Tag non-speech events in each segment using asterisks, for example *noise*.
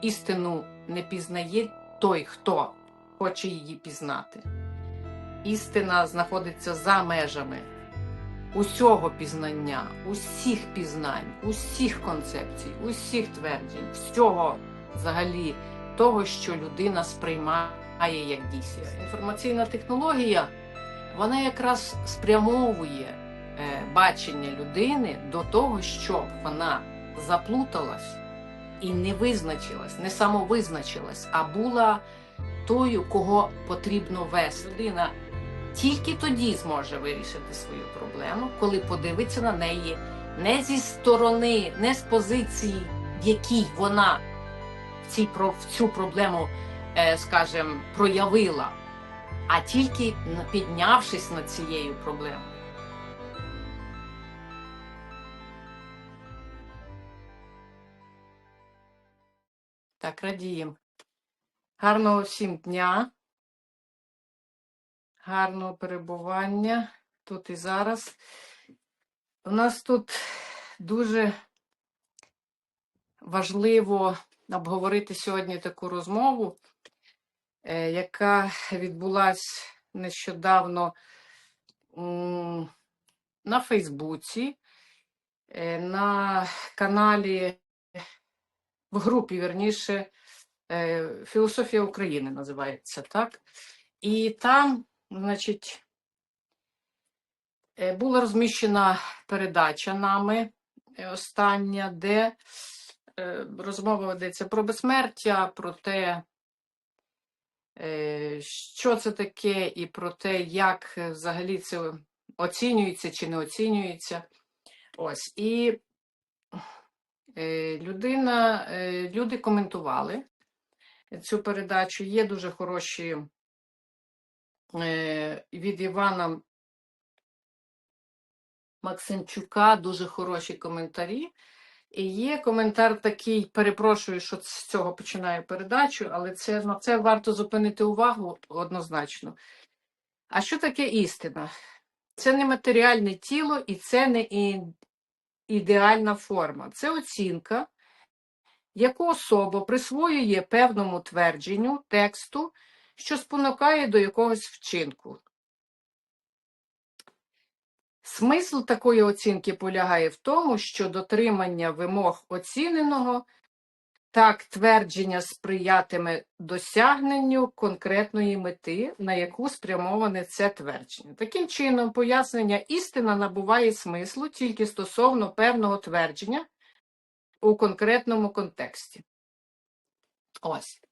істину не пізнає той, хто хоче її пізнати. Істина знаходиться за межами усього пізнання, усіх пізнань, усіх концепцій, усіх тверджень, всього взагалі того, що людина сприймає як дійсність. Інформаційна технологія вона якраз спрямовує е, бачення людини до того, щоб вона заплуталась і не визначилась, не самовизначилась, а була тою, кого потрібно вести. Людина тільки тоді зможе вирішити свою проблему, коли подивиться на неї не зі сторони, не з позиції, в якій вона в цю проблему, е, скажімо, проявила, а тільки піднявшись над цією проблемою. Так, радіємо. Гарного всім дня, гарного перебування тут і зараз. У нас тут дуже важливо обговорити сьогодні таку розмову, е, яка відбулась нещодавно на Фейсбуці, е, на каналі, в групі, верніше, е, Філософія України називається так. І там, значить, е, була розміщена передача нами е, остання, де розмова ведеться про безсмертя, про те, що це таке, і про те, як взагалі це оцінюється чи не оцінюється. Ось. І людина, е, люди коментували цю передачу. Є дуже хороші е, від Івана Максимчука, дуже хороші коментарі. І є коментар такий, перепрошую, що з цього починаю передачу, але це, на це варто зупинити увагу однозначно. А що таке істина? Це не матеріальне тіло і це не ідеальна форма. Це оцінка, яку особа присвоює певному твердженню, тексту, що спонукає до якогось вчинку. Смисл такої оцінки полягає в тому, що дотримання вимог оціненого так твердження сприятиме досягненню конкретної мети, на яку спрямоване це твердження. Таким чином, пояснення істина набуває смислу тільки стосовно певного твердження у конкретному контексті. Ось.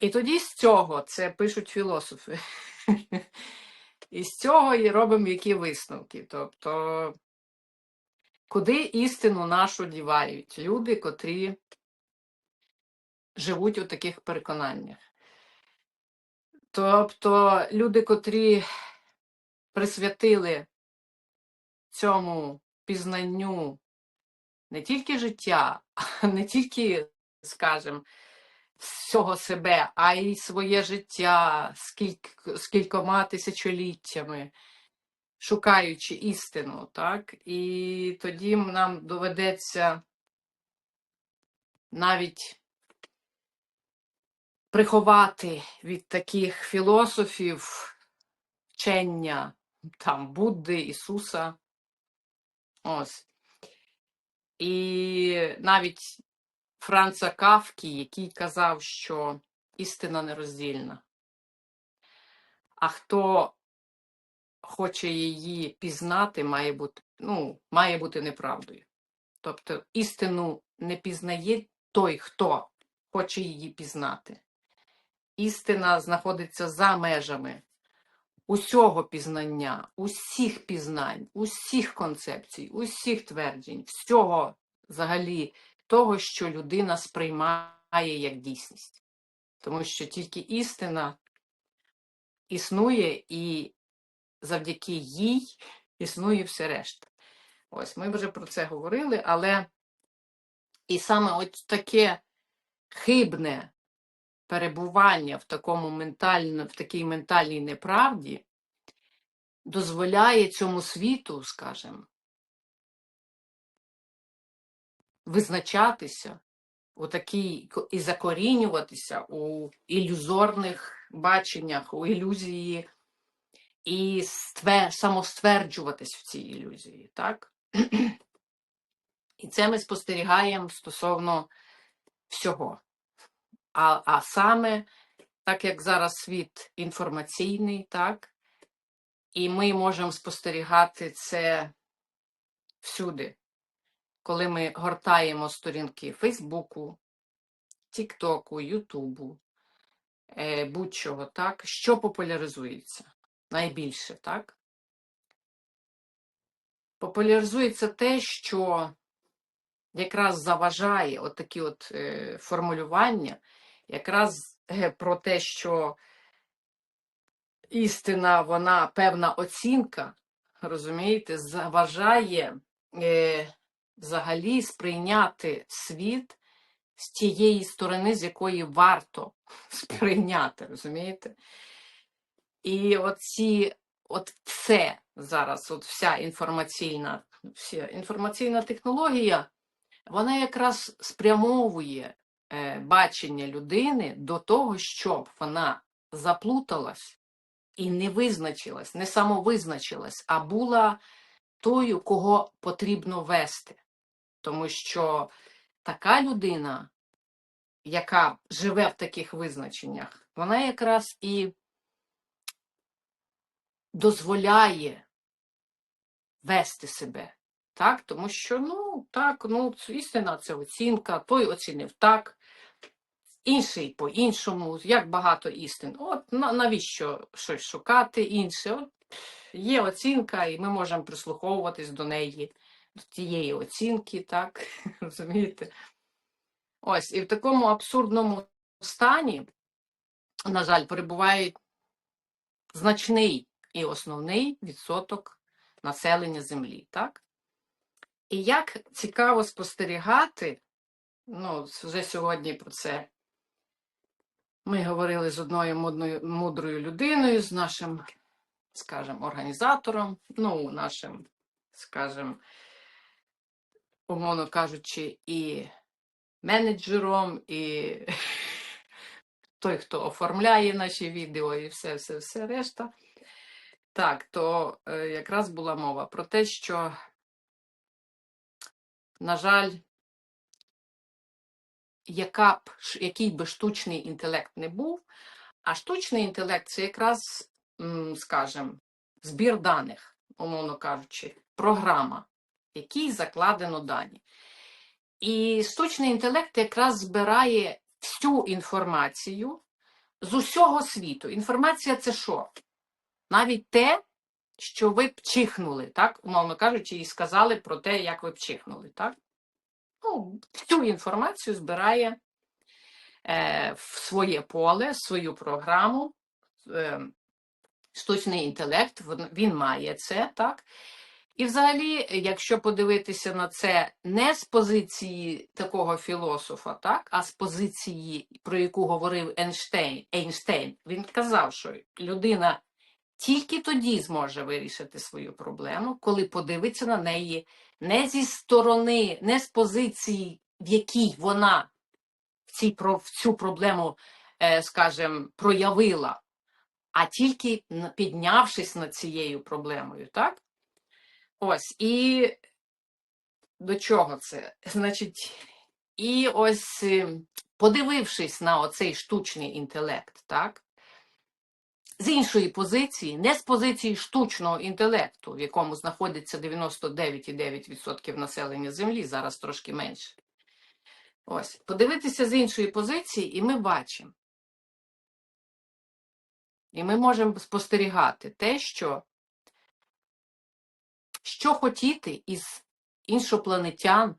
І тоді з цього, це пишуть філософи, *laughs* і з цього і робимо які висновки. Тобто, куди істину нашу дівають люди, котрі живуть у таких переконаннях. Тобто люди, котрі присвятили цьому пізнанню не тільки життя, не тільки, скажімо, всього себе, а й своє життя скільки, скількома тисячоліттями, шукаючи істину, так? І тоді нам доведеться навіть приховати від таких філософів вчення там Будди, Ісуса. Ось. І навіть Франца Кавкі, який казав, що істина нероздільна. А хто хоче її пізнати, має бути, ну, має бути неправдою. Тобто істину не пізнає той, хто хоче її пізнати. Істина знаходиться за межами усього пізнання, усіх пізнань, усіх концепцій, усіх тверджень, всього взагалі того, що людина сприймає як дійсність. Тому що тільки істина існує, і завдяки їй існує все решта. Ось ми вже про це говорили, але і саме от таке хибне перебування в такому ментально, в такій ментальній неправді дозволяє цьому світу, скажімо, визначатися у такій і закорінюватися у ілюзорних баченнях, у ілюзії, і стве, самостверджуватись в цій ілюзії, так? І це ми спостерігаємо стосовно всього. А, а саме, так як зараз світ інформаційний, так, і ми можемо спостерігати це всюди, коли ми гортаємо сторінки Фейсбуку, Тіктоку, Ютубу, е, будь-чого, так, що популяризується найбільше, так? Популяризується те, що якраз заважає от такі от е, формулювання, якраз е, про те, що істина, вона певна оцінка, розумієте, заважає е, взагалі сприйняти світ з тієї сторони, з якої варто *laughs* сприйняти, розумієте? І оці, от все зараз, от вся інформаційна, вся інформаційна технологія, вона якраз спрямовує бачення людини до того, щоб вона заплуталась і не визначилась, не самовизначилась, а була тою, кого потрібно вести. Тому що така людина, яка живе в таких визначеннях, вона якраз і дозволяє вести себе. Так? Тому що, ну, так, ну, істина це оцінка, той оцінив так, інший по-іншому, як багато істин. От навіщо щось шукати інше? От, є оцінка, і ми можемо прислуховуватись до неї, до тієї оцінки, так, *laughs* розумієте? Ось, і в такому абсурдному стані, на жаль, перебуває значний і основний відсоток населення землі, так? І як цікаво спостерігати, ну, вже сьогодні про це ми говорили з одною мудною, мудрою людиною, з нашим, скажімо, організатором, ну, нашим, скажімо, умовно кажучи, і менеджером, і *laughs* той, хто оформляє наші відео, і все, все, все решта. Так, то е, якраз була мова про те, що, на жаль, яка б, який би штучний інтелект не був, а штучний інтелект це якраз, скажімо, збір даних, умовно кажучи, програма, в якій закладено дані. І штучний інтелект якраз збирає всю інформацію з усього світу. Інформація це що? Навіть те, що ви пчихнули, так, умовно кажучи, і сказали про те, як ви пчихнули, так? Ну, всю інформацію збирає е, в своє поле, свою програму. Е, штучний інтелект, він, має це, так? І взагалі, якщо подивитися на це не з позиції такого філософа, так, а з позиції, про яку говорив Ейнштейн, Ейнштейн, він казав, що людина тільки тоді зможе вирішити свою проблему, коли подивиться на неї не зі сторони, не з позиції, в якій вона в, цій, в цю проблему, е, скажімо, проявила, а тільки піднявшись над цією проблемою, так? Ось, і до чого це? Значить, і ось е, подивившись на оцей штучний інтелект, так? З іншої позиції, не з позиції штучного інтелекту, в якому знаходиться 99,9% населення Землі, зараз трошки менше. Ось, подивитися з іншої позиції, і ми бачимо. І ми можемо спостерігати те, що що хотіти із іншопланетян,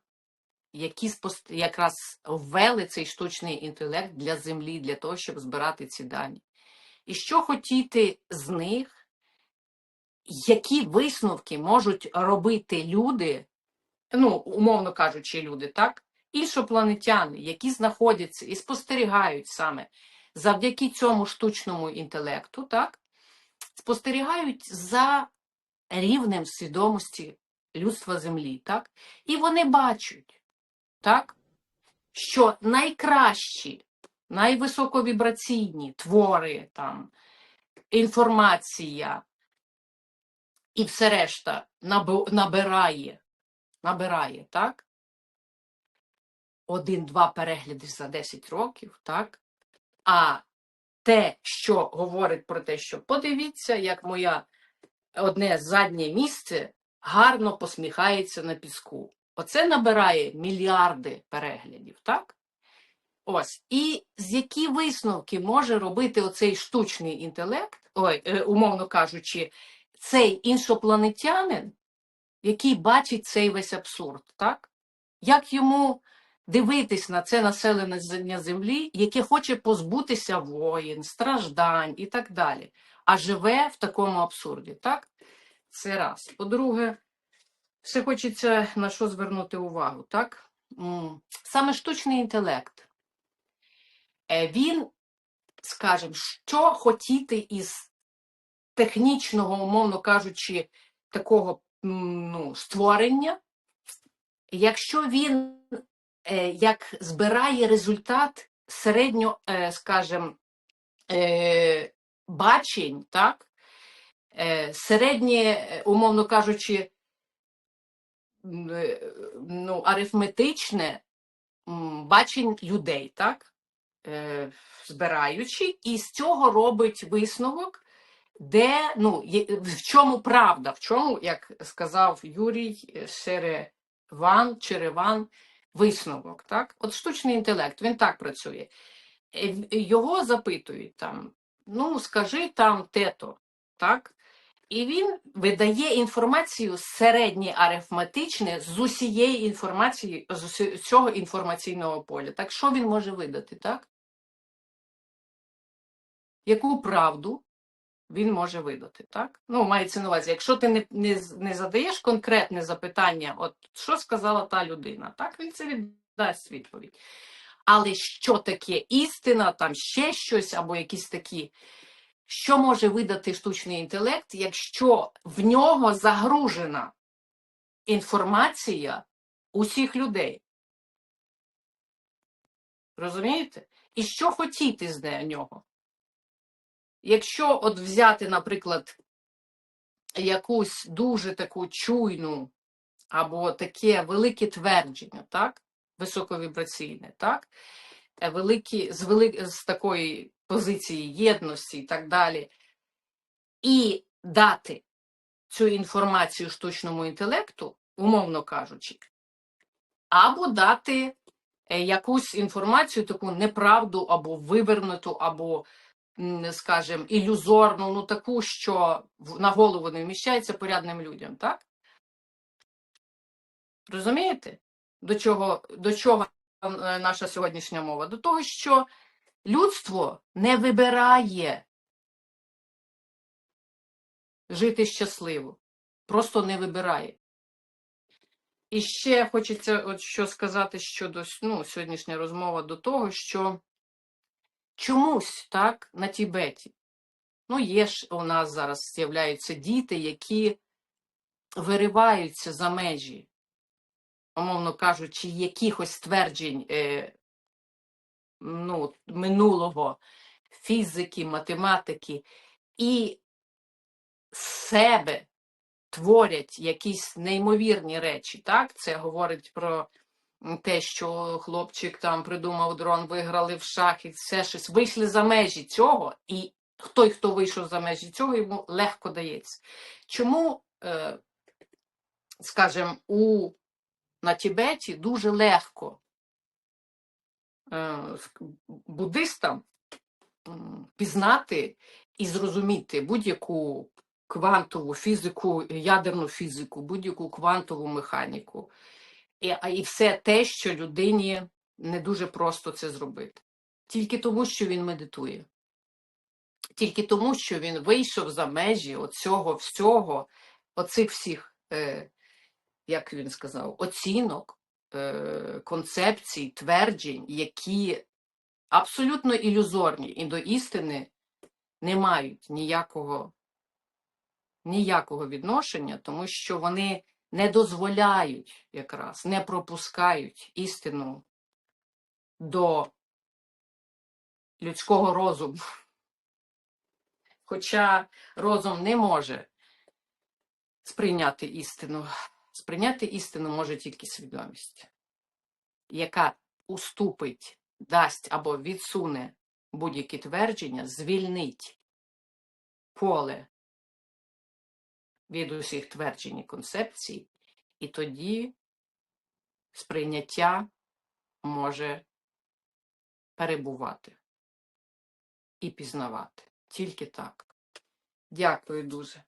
які якраз ввели цей штучний інтелект для Землі, для того, щоб збирати ці дані. І що хотіти з них, які висновки можуть робити люди, ну, умовно кажучи, люди, так? Іншопланетяни, які знаходяться і спостерігають саме завдяки цьому штучному інтелекту, так? Спостерігають за рівнем свідомості людства Землі, так? І вони бачать, так? що найкращі, найвисоковібраційні твори, там, інформація і все решта набирає, набирає, так? Один-два перегляди за 10 років, так? А те, що говорить про те, що подивіться, як моя одне заднє місце гарно посміхається на піску. Оце набирає мільярди переглядів, так? Ось. І з які висновки може робити оцей штучний інтелект, ой, е, умовно кажучи, цей іншопланетянин, який бачить цей весь абсурд, так? Як йому дивитись на це населення землі, яке хоче позбутися воїн, страждань і так далі, а живе в такому абсурді, так? Це раз. По-друге, все хочеться на що звернути увагу, так? Саме штучний інтелект. Е, Він, скажімо, що хотіти із технічного, умовно кажучи, такого ну, створення, якщо він е, як збирає результат середньо, е, скажімо, бачень, так? Середнє, умовно кажучи, ну, арифметичне бачень людей, так? Е, збираючи, і з цього робить висновок, де, ну, в чому правда, в чому, як сказав Юрій е, Шереван, Череван, висновок, так? От штучний інтелект, він так працює. Е, Його запитують там, ну, скажи там тето, так? І він видає інформацію середнє арифметичне з усієї інформації, з цього інформаційного поля. Так що він може видати, так? Яку правду він може видати, так? Ну, мається на увазі, якщо ти не, не, не задаєш конкретне запитання, от що сказала та людина, так, він це віддасть відповідь. Але що таке істина, там ще щось, або якісь такі, що може видати штучний інтелект, якщо в нього загружена інформація усіх людей? Розумієте? І що хотіти з нього? Якщо от взяти, наприклад, якусь дуже таку чуйну або таке велике твердження, так? Високовібраційне, так? Е, Великі, з, вели, з такої позиції єдності і так далі, і дати цю інформацію штучному інтелекту, умовно кажучи, або дати е, якусь інформацію, таку неправду, або вивернуту, або, скажімо, ілюзорну, ну таку, що на голову не вміщається порядним людям, так? Розумієте? До чого, до чого е, наша сьогоднішня мова? До того, що людство не вибирає жити щасливо, просто не вибирає. І ще хочеться от що сказати щодо ну, сьогоднішня розмова до того, що чомусь так на Тібеті. Ну, є ж у нас зараз з'являються діти, які вириваються за межі, умовно кажучи, якихось тверджень е, ну, минулого фізики, математики, і себе творять якісь неймовірні речі. Так? Це говорить про те, що хлопчик там придумав дрон, виграли в шахи, все щось. Вийшли за межі цього, і той, хто вийшов за межі цього, йому легко дається. Чому, е, скажімо, у, на Тібеті дуже легко е, буддистам пізнати і зрозуміти будь-яку квантову фізику, ядерну фізику, будь-яку квантову механіку. І, і все те, що людині не дуже просто це зробити. Тільки тому, що він медитує. Тільки тому, що він вийшов за межі оцього всього, оцих всіх, е, як він сказав, оцінок, е, концепцій, тверджень, які абсолютно ілюзорні і до істини не мають ніякого, ніякого відношення, тому що вони не дозволяють якраз, не пропускають істину до людського розуму. Хоча розум не може сприйняти істину. Сприйняти істину може тільки свідомість, яка уступить, дасть або відсуне будь-які твердження, звільнить поле від усіх тверджень і концепцій, і тоді сприйняття може перебувати і пізнавати. Тільки так. Дякую дуже.